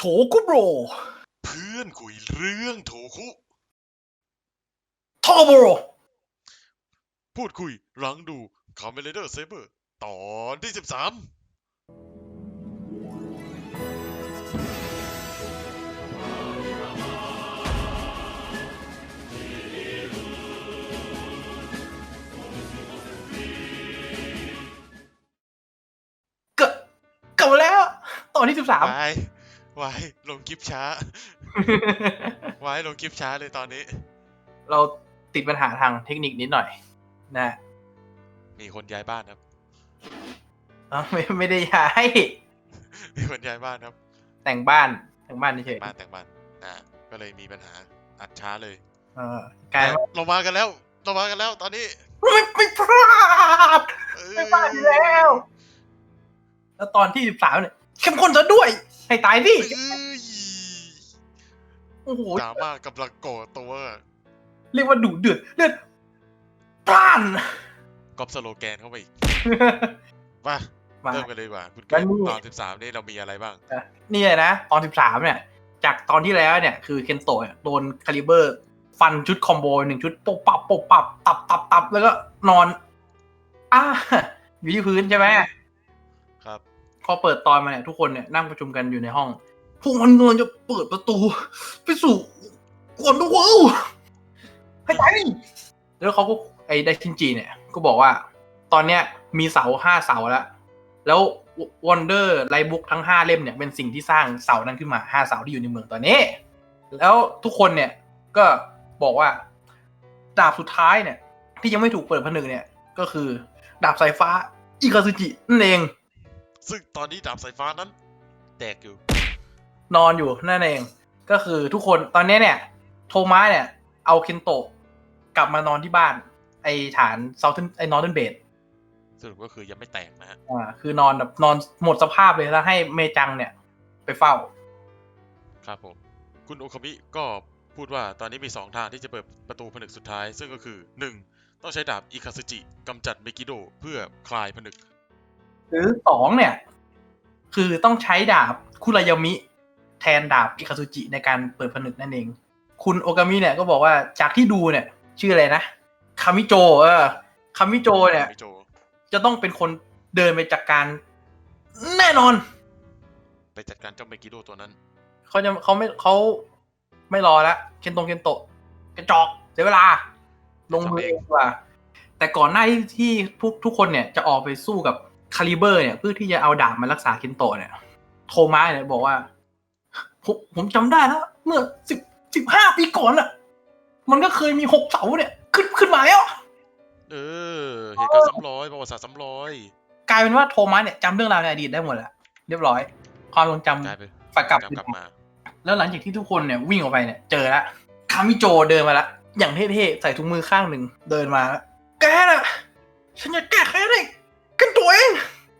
โถกุโบรเพื่อนคุยเรื่องโถคุทอโบรพูดคุยหลังดูคาเมเลเดอร์เซเบอร์ตอนที่สิบสามเกิดเกิดมาแล้ว ตอนที่สิบสามวาย วายลงคลิปช้าวายลงคลิปช้าเลยตอนนี้ เราติดปัญหาทางเทคนิคนิดหน่อยนะ มีคนย้ายบ้านครับเอ้าไม่ไม่ได้ย้าย มีคนย้ายบ้านครับ แต่งบ้านแต่งบ้านเฉยบ้านแต่งบ้านอ่าก็เลยมีปัญหาอัดช้าเลยๆเออกลายว่าเรามากันแล้วเรามากันแล้ว ตอนนี้ไม่ไม่พลาดเอ้ยไม่พลาดอยู่แล้ว แล้วตอนที่สิบสามเนี่ย เข้มข้นซะด้วย ให้ตายดิเอ้ยโอ้โหดราม่ากำลังก่อตัวเรียกว่าดุเดือดเลือดปล้านก๊อปสโลแกนเข้าไปอีกมามา เริ่มกันเลยดีกว่าคุณงั้เกินนี่ ตอนสิบสามนี่เรามีอะไรบ้าง นี่เลยนะตอนสิบสามเนี่ย จากตอนที่แล้วเนี่ย คือเคนโตะเนี่ยโดนคาลิเบอร์ ฟันชุดคอมโบหนึ่งชุดปบปับปบปับ ตับตับตับแล้วก็นอนอ่าอยู่ที่พื้นใช่ไหมครับ พอเปิดตอนมาเนี่ยทุกคนเนี่ยนั่งประชุมกันอยู่ในห้อง พวกมันกำลังจะเปิดประตู ไปสู่กวนเดอร์เวิลด์ให้ตายดิแล้วเขาก็ไอ้ไดชินจีเนี่ย ก็บอกว่า ตอนเนี้ยมีเสาห้าเสาแล้ว แล้ววันเดอร์ไลบุ๊กทั้งห้าเล่มเนี่ยเป็นสิ่งที่สร้างเสานั้นขึ้นมาห้าเสาที่อยู่ในเมืองตอนนี้ แล้วทุกคนเนี่ยก็บอกว่า ดาบสุดท้ายเนี่ย ที่ยังไม่ถูกเปิดผนึกเนี่ย ก็คือ ดาบสายฟ้า อิคาซึจินั่นเอง ซึ่งตอนนี้ดาบสายฟ้านั้น แตกอยู่ นอนอยู่นั่นเอง ก็คือทุกคนตอนนี้เนี่ย โทมัสเนี่ย เอาเคนโตะกลับมานอนที่บ้าน ไอฐานเซาเทนไอนอร์เทนเบดสรุปก็คือยังไม่แตกนะฮะอ่าคือนอนแบบนอนหมดสภาพเลยแล้วให้เมจังเนี่ย ไปเฝ้า ครับผม คุณโอคามิก็พูดว่าตอนนี้มีสองทางที่จะเปิดประตูผนึกสุดท้าย ซึ่งก็คือหนึ่งต้องใช้ดาบอิคาซึจิกำจัดเมกิโดเพื่อคลายผนึก หรือสองเนี่ย คือต้องใช้ดาบคุรายามิ แทนดาบอิคาซุจิในการเปิดผนึกนั่นเอง คุณโอกามิเนี่ยก็บอกว่าจากที่ดูเนี่ย ชื่ออะไรนะคามิโจ เออคามิโจเนี่ยมิโจจะต้องเป็นคนเดินไปจัดการ แน่นอน ไปจัดการเจ้าเมกิโดตัวนั้นเขาจะเขาไม่เขาไม่รอแล้วเคนตงเคนโตะกระจอกเสียเวลา ลงมือเองดีกว่าแต่ก่อนหน้าที่ที่พวกทุกคนเนี่ยจะออกไปสู้กับ คาลิเบอร์เนี่ยเพื่อที่จะเอาดาบมารักษาเคนโตะเนี่ย โทมัสเนี่ยบอกว่า ผมผมจำได้แล้วเมื่อสิบสิบห้าปีก่อนอะมันก็เคยมีหกเสาเนี่ย ขึ้นขึ้นมาแล้วเออเหตุการณ์ซ้ำร้อยประวัติศาสตร์ซ้ำร้อยกลายเป็นว่าโทมัสเนี่ยจำเรื่องราวในอดีตได้หมดแล้วเรียบร้อย ความทรงจำกลายเป็นฝากกลับกลับมา แล้วหลังจากที่ทุกคนเนี่ยวิ่งออกไปเนี่ยเจอแล้วคามิโจเดินมาแล้วอย่างเท่ๆใส่ถุงมือข้างหนึ่งเดินมาแล้วแกน่ะฉันจะแก้แค้นให้กันตัวเอง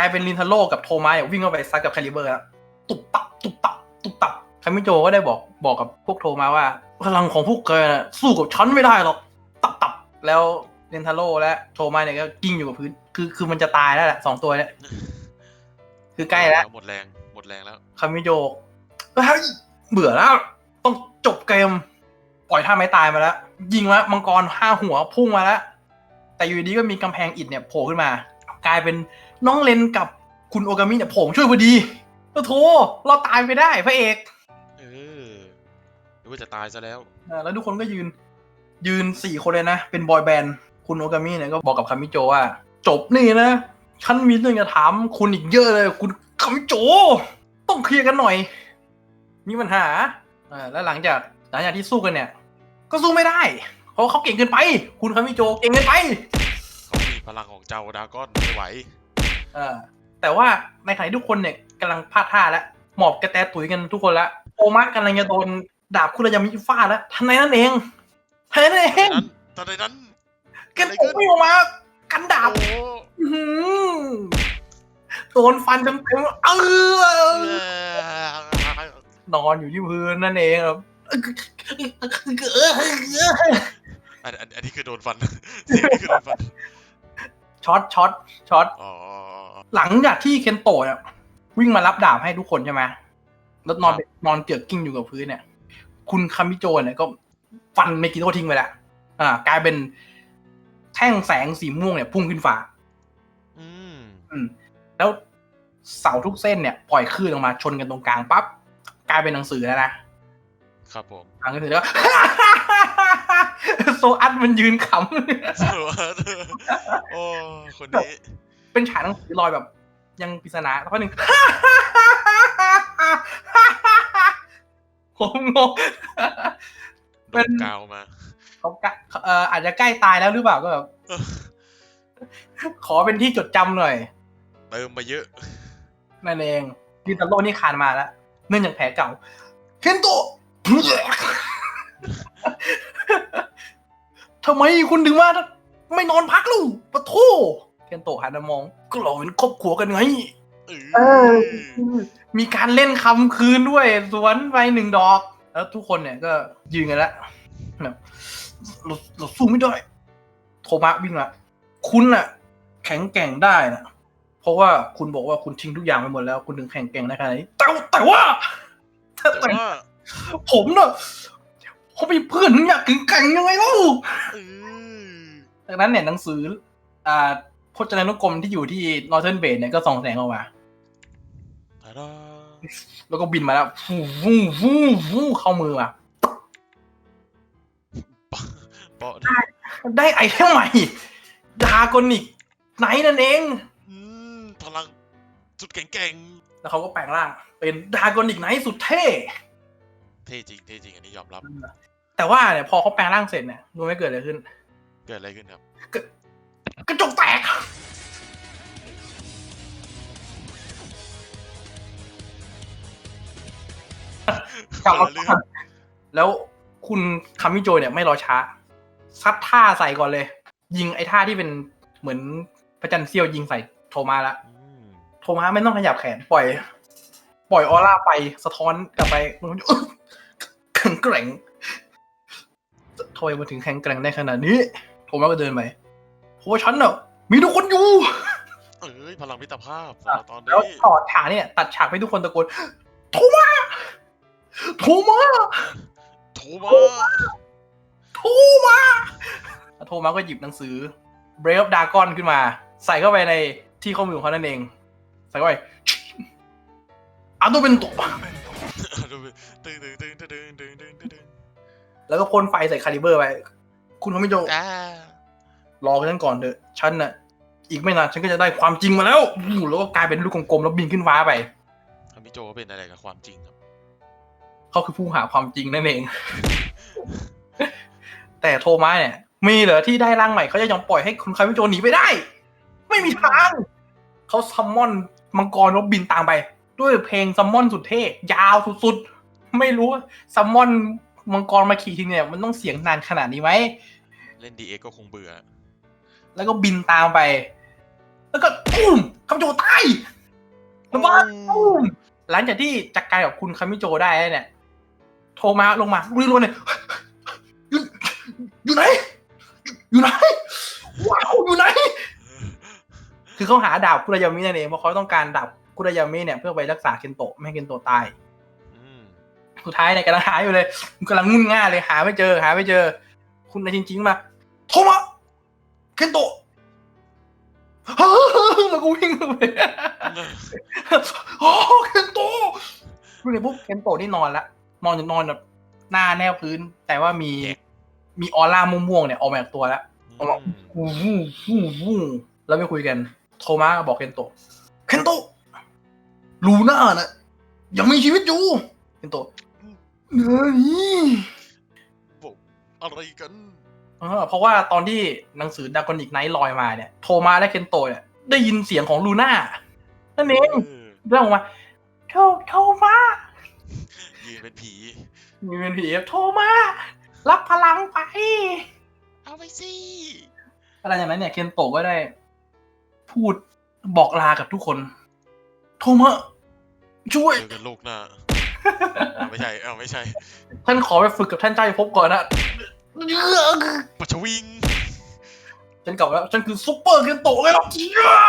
กลายเป็นลินทาโร่กับโทมัสเนี่ยวิ่งเข้าไปซัดกับคาลิเบอร์แล้วตุบตับตุบตับตุบตับคามิโจก็ได้บอกบอกกับพวกโทมัสว่าพลังของพวกแกน่ะสู้กับฉันไม่ได้หรอกตับตับแล้วลินทาโร่และโทมัสเนี่ยก็กิ้งอยู่กับพื้น คือคือมันจะตายแล้วแหละสองตัวเนี่ยคือใกล้แล้วหมดแรงหมดแรงแล้วคามิโยกเฮ้ยเบื่อแล้ว ต้องจบเกม ปล่อยท่าไม้ตายมาแล้ว ยิงมามังกรห้าหัวพุ่งมาแล้ว แต่อยู่ดีก็มีกำแพงอิฐเนี่ยโผล่ขึ้นมา กลายเป็นน้องเลนกับคุณโอกามิเนี่ยโผล่มาช่วยพอดีโอ้โถเราตายไปได้พระเอก เออหรือว่าจะตายซะแล้วอ่าแล้วทุกคนก็ยืน ยืนสี่คนเลยนะ เป็นบอยแบนด์คุณโอกามิเนี่ยก็บอกกับคามิโจว่า จบนี่นะฉันมีเรื่องจะถามคุณอีกเยอะเลย คุณคามิโจ ต้องเคลียร์กันหน่อย มีปัญหาอ่าแล้วหลังจากหลังจากที่สู้กันเนี่ย ก็สู้ไม่ได้ เพราะเขาเก่งเกินไป คุณคามิโจเก่งเกินไปเขามีพ ลังของเจ้าดราก้อนไม่ไหว เออแต่ว่าในขณะที่ทุกคนเนี่ยกำลังพลาดท่าแล้วหมอบกระแตตุ๋ยกันทุกคนแล้วโอมัสกำลังจะโดนดาบคุรายามิฟาดแล้วทันใดนั้นเองทันใดนั้นเอตอนงนั้นตอนนั้นเกันตกไม่ออกมากันดาบโอ้อื้อหือโดนฟันเต็มเต็มๆเออนอนอยู่ที่พื้นนั่นเองครับอันอันอันนี้คือโดนฟันเสียงนี่คือโดนฟัน ช็อตช็อตช็อตอ๋อหลังจากที่เคนโตะเนี่ยวิ่งมารับดาบให้ทุกคนใช่ไหมแล้วนอนครับนอนเกือกกิ้งอยู่กับพื้นเนี่ย คุณคามิโจเนี่ยก็ฟันเมกิโตทิ้งไปแล้วอ่ากลายเป็นแท่งแสงสีม่วงเนี่ย พุ่งขึ้นฟ้า อืมอืม แล้วเสาทุกเส้นเนี่ยปล่อยคลื่นออกมาชนกันตรงกลางปั๊บกลายเป็นหนังสือแล้วนะครับผมอ่านหนังสือแล้ว โซอัดมันยืนขำสวัสดีโอ้คนนี้เป็นฉากหนังสือลอยแบบ ยังปริศนาแล้วก็หนึ่งผมงงโดเป็นนกาวมาเขาใกล้เอ่ออาจจะใกล้ตายแล้วหรือเปล่าก็แบบเออขอเป็นที่จดจำหน่อย เติมมาเยอะ นั่นเองกินตาโร่นี่คานมาแล้ว เนื่องจากแผลเก่าเคนโตะ ทำไมคุณถึงมาไม่นอนพักลูกปะโทเคนโตะหันมามอง ก็เราเป็นครอบครัวกันไง เออ มีการเล่นคำคืนด้วย สวนไปหนึ่งดอก แล้วทุกคนเนี่ยก็ยืนกันแล้วแบบเราเราสู้ไม่ได้ โทมะวิ่งละคุณน่ะ แข็งแกร่งได้นะเพราะว่าคุณบอกว่าคุณทิ้งทุกอย่างไปหมดแล้ว คุณถึงแข็งแกร่งได้ขนาดนี้แต่แต่ว่าแต่แต่ว่า ผมเน่ะ เขาเป็นเพื่อนถึงอยากแข็งๆยังไงเล่าเออดังนั้นเนี่ยหนังสือ อ่าพจนานุกรมที่อยู่ที่นอร์เท r ร์นเบดเนี่ยก็ส่องแสงออกมา ตาดาแล้วก็บินมาแล้วฟูฟูฟูฟูเข้ามือมาเปาะนี่ได้ไอเทมใหม่ดากอนิกไนท์นั่นเอง อืมพลังสุดแข็งแกร่งแล้วเขาก็แปลงร่าง เป็นดากอนิกไนท์สุดเท่เท่จริงเท่จริงอันนี้ยอมรับ แต่ว่าเนี่ยพอเขาแปลงร่างเสร็จเนี่ยรู้ไหมเกิดอะไรขึ้น เกิดอะไรขึ้นครับ กระจกแตก กลับคนมาละเรื่องแล้วคุณคามิโจเนี่ยไม่รอช้า ซัดท่าใส่ก่อนเลย ยิงไอ้ท่าที่เป็นเหมือนพระจันทร์เสี้ยวยิงใส่โทมาละ อืมโทมาไม่ต้องขยับแขนปล่อย ปล่อยออร่าไปสะท้อนกลับไปมันก็แข็งแกร่ง ทำไมมันถึงแข็งแกร่งได้ขนาดนี้ ผมก็เดินไปเพราะว่าฉันน่ะมีทุกคนอยู่ เอ้ยพลังมิตรภาพตอนนี้แล้วต่อฉากเนี่ย ตัดฉากให้ทุกคนตะโกนโทมาโทมาโทมาโทมาโทมาก็หยิบหนังสือเบรฟดากอนขึ้นมา ใส่เข้าไปในที่ข้อมือของเขานั่นเอง ใส่เข้าไปอาโดเป็นตัวตึงตึงตึงตึงตึงตึงตึง แล้วก็พ่นไฟใส่คาลิเบอร์ไป คุณเขาไม่โจอ่ารอฉันก่อนเถอะ ฉันน่ะ อีกไม่นานฉันก็จะได้ความจริงมาแล้วอู้แล้วก็กลายเป็นลูกกลมๆแล้วบินขึ้นฟ้าไปทามิโจเป็นอะไรกับความจริงครับ เขาคือผู้หาความจริงนั่นเอง แต่โทมัสเนี่ย มีเหรอที่ได้ร่างใหม่เขาจะยอมปล่อยให้คุณคามิโจหนีไปได้ ไม่มีทาง เขาซัมมอนมังกรแล้วบินตามไป ด้วยเพลงซัมมอนสุดเท่ยาวสุดๆ ไม่รู้ว่าซัมมอน มังกรมาขี่ทีเนี่ย มันต้องเสียงนานขนาดนี้ไหม เล่นดีเอ็กก็คงเบื่อ แล้วก็บินตามไป แล้วก็ตุ้มคามิโจตายแล้วว่าตุ้มหลังจากที่จัดการกับคุณคามิโจได้แล้วเนี่ย โทรมาลงมารีรัวเนี่ยอยู่อยู่ไหน อยู่ไหน ว้าว อยู่ไหน คือเขาหาดาบคุรายามินั่นเองเพราะเขาต้องการดาบคุรายามิเนี่ยเพื่อไปรักษาเคนโตะไม่ให้เคนโตะตายอืม สุดท้ายเนี่ยกำลังหาอยู่เลยกำลังงุ่นง่าเลยหาไม่เจอ หาไม่เจอ คุณนายจริงๆมาโทรมาเคนโตะแล้วก็วิ่งไปโอ้เคนโตะวิ่งไปปุ๊บเคนโตะนี่นอนละนอนอยู่นอนแบบหน้าแนบพื้น แต่ว่ามีแยกมีออร่าม่วงๆเนี่ยออกมาจากตัวแล้วเอาหรออืมวู้วู้วู้วู้แล้วไม่คุยกัน โทมัสก็บอกเคนโตะเคนโตะลูน่าน่ะยังมีชีวิตอยู่เคนโตะ เฮ้ยบอกอะไรกัน เออเพราะว่าตอนที่หนังสือดากอนิกไนท์ลอยมาเนี่ย โทมัสและเคนโตะเนี่ยได้ยินเสียงของลูน่านั่นเองเออเรื่องออกมาโทโทมัสยืนเป็นผี มีเป็นผีโทมัสรับพลังไป เอาไปสิ อะไรอย่างนั้นเนี่ยเคนโตะก็ได้ พูดบอกลากับทุกคน โทมัสช่วย เจอกันโลกหน้า เอาไม่ใช่เอาไม่ใช่ท่านขอไปฝึกกับท่านเจ้าพิภพก่อนนะปัชวิงฉันกลับมาแล้วฉันคือซุปเปอร์เคนโตะไงล่ะว้า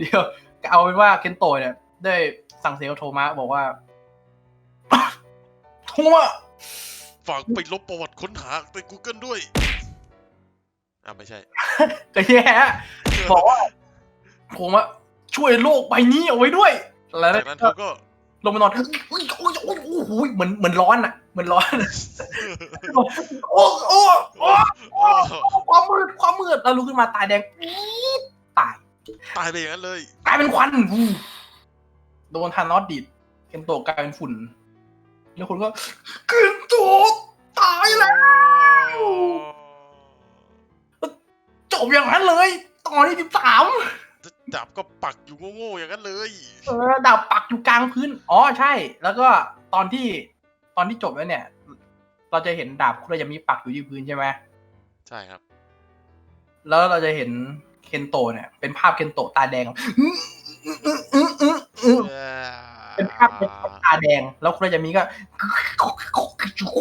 เดี๋ยวเอาเป็นว่าเคนโตะเนี่ย ได้สั่งเสียกับโทมัสบอกว่าโทมัสฝากไปลบประวัติค้นหาใน Google ด้วยอ่าไม่ใช่ก็แย่บอกว่าโทมัสช่วยโลกใบนี้เอาไว้ด้วย แล้วจากนั้นก็เขาก็ลงไปนอนโอ้ยโอ้ยโอ้ยโอ้โหเหมือนเหมือนร้อนอะเหมือนร้อนโอ้โอ้โอ้โอ้ความมืดความมืดแล้วลุกขึ้นมาตายแดงปี๊ดตาย ตายไปอย่างนั้นเลยกลายเป็นควันวู้โดนทานอสดิดเคนโตะกลายเป็นฝุ่น แล้วคนก็เคนโตะตายแล้วจบอย่างนั้นเลย ตอนที่สิบสาม ดาบก็ปักอยู่โง่ๆอย่างนั้นเลยเออดาบปักอยู่กลางพื้น อ๋อใช่ แล้วก็ตอนที่ตอนที่จบแล้วเนี่ย เราจะเห็นดาบคุรายามิปักอยู่ที่พื้นใช่ไหมใช่ครับ แล้วเราจะเห็นเคนโตะเนี่ย เป็นภาพเคนโตะตาแดงอื้ออื้ออื้ออื้ออื้อเป็นภาพเคนโตะตาแดง แล้วคุรายามิก็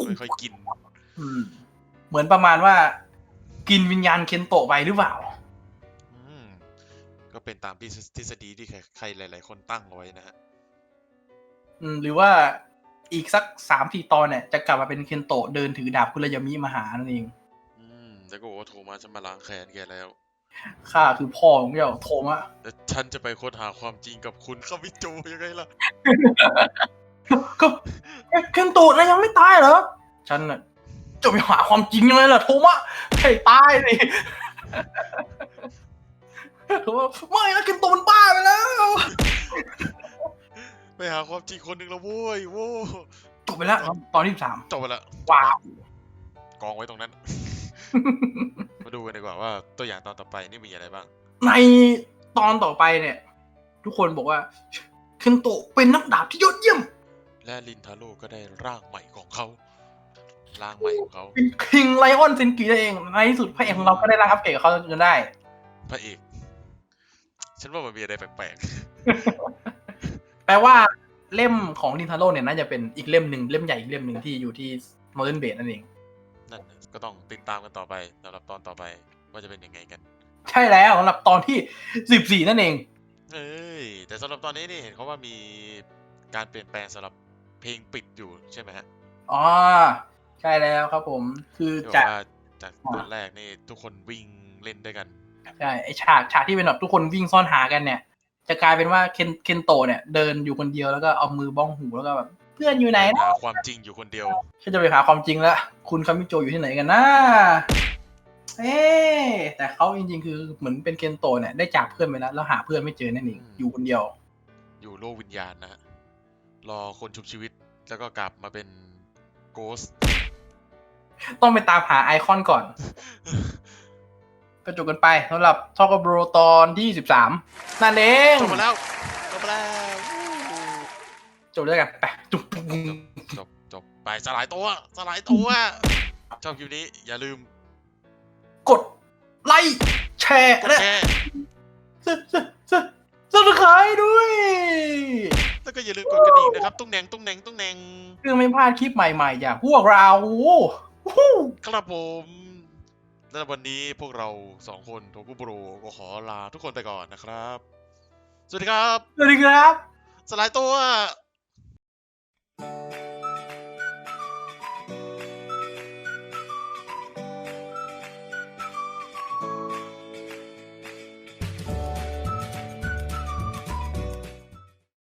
ไม่ค่อยกินอืมเหมือนประมาณว่า กินวิญญาณเคนโตะไปหรือเปล่าอืม ก็เป็นตามที่ทฤษฎีที่ใครๆหลาย ๆ คนตั้งเอาไว้นะฮะอืมหรือว่าอีกสักสามสี่ตอนเนี่ยจะกลับมาเป็นเคนโตะเดินถือดาบคุรายามิมาหานั่นเอง อืมแล้วก็บอกว่าโทมัสจะมาล้างแค้นแกแล้วข้าคือพ่อของเจ้าโทมะแต่ฉันจะไปค้นหาความจริงกับคุณเข้าวิจูยังไงล่ะก็เอ๊ะเคนโตะนะยังไม่ตายเหรอฉันน่ะจะไปหาความจริงยังไงล่ะโทมะให้ตายสิโทมะไม่นะเคนโตะมันบ้าไปแล้ว ไปหาความจริงคนหนึ่งแล้วโว้ยโว้จบไปแล้วครับตอนที่สามจบไปละว้าว กองไว้ตรงนั้น มาดูกันดีกว่าว่าตัวอย่างตอนต่อไปนี่มีอะไรบ้าง ในตอนต่อไปเนี่ย ทุกคนบอกว่าเคนโตะเป็นนักดาบที่ยอดเยี่ยม และลินทาโร่ก็ได้ร่างใหม่ของเขา ร่างใหม่ของเขา เป็นคิงไลออนเซนกินั่นเองในที่สุดพระเอกของเราก็ได้รับอัปเกรดกับเขาจนได้ พระเอก ฉันว่ามันมีอะไรแปลกแปลว่าเล่มของนินทาโร่เนี่ยน่าจะเป็นอีกเล่มหนึ่งเล่มใหญ่อีกเล่มหนึ่งที่อยู่ที่โมเดิร์นเบดนั่นเองๆนั่นน่ะก็ต้องติดตามกันต่อไปสำหรับตอนต่อไปว่าจะเป็นยังไงกัน ใช่แล้วสำหรับตอนที่สิบสี่นั่นเอง เอ้ย แต่สำหรับตอนนี้นี่เห็นเขาว่ามีการเปลี่ยนแปลงสำหรับเพลงปิดอยู่ใช่ไหมฮะ อ๋อ ใช่แล้วครับผม คือที่บอจากกว่าจากตอนแรกนี่ทุกคนวิ่งเล่นด้วยกัน ใช่ไอฉากฉากที่เป็นแบบทุกคนวิ่งซ่อนหากันเนี่ย จะกลายเป็นว่าเคนเคนโตะเนี่ย เดินอยู่คนเดียวแล้วก็เอามือบ้องหูแล้วก็แบบเพื่อนอยู่ไหนนะหาความจริงอยู่คนเดียวฉันจะไปหาความจริงแล้วคุณคามิโจอยู่ที่ไหนกันนะเอ๊ะแต่เขาจริงๆ คือเหมือนเป็นเคนโตะเนี่ยได้จากเพื่อนไปแล้วแล้วหาเพื่อนไม่เจอนั่นเองอืมอยู่คนเดียว อยู่โลกวิญญาณนะฮะรอคนชุบชีวิตแล้วก็กลับมาเป็นโกสต้องไปตามหาไอคอนก่อน ก็จบกันไปสำหรับทอกโบรตอนที่สิบสามนั่นเองจบมาแล้วจบมาแล้วจบด้วยกันไปจุ๊บจบจบไปสลายตัวสลายตัวชอบคลิปนี้ อย่าลืม กดไลค์แชร์กดและแชร์สสสสสไครด้วย แล้วก็อย่าลืมกดกระดิ่งนะครับ ตุ้งแหนงตุ้งแหนงตุ้งแหนงเพื่อไม่พลาดคลิปใหม่ๆจากพวกเราวู้ครับผม และวันนี้พวกเราสองคนโทกุโบโรก็ขอลาทุกคนไปก่อนนะครับ สวัสดีครับ สวัสดีครับ สลายตัวส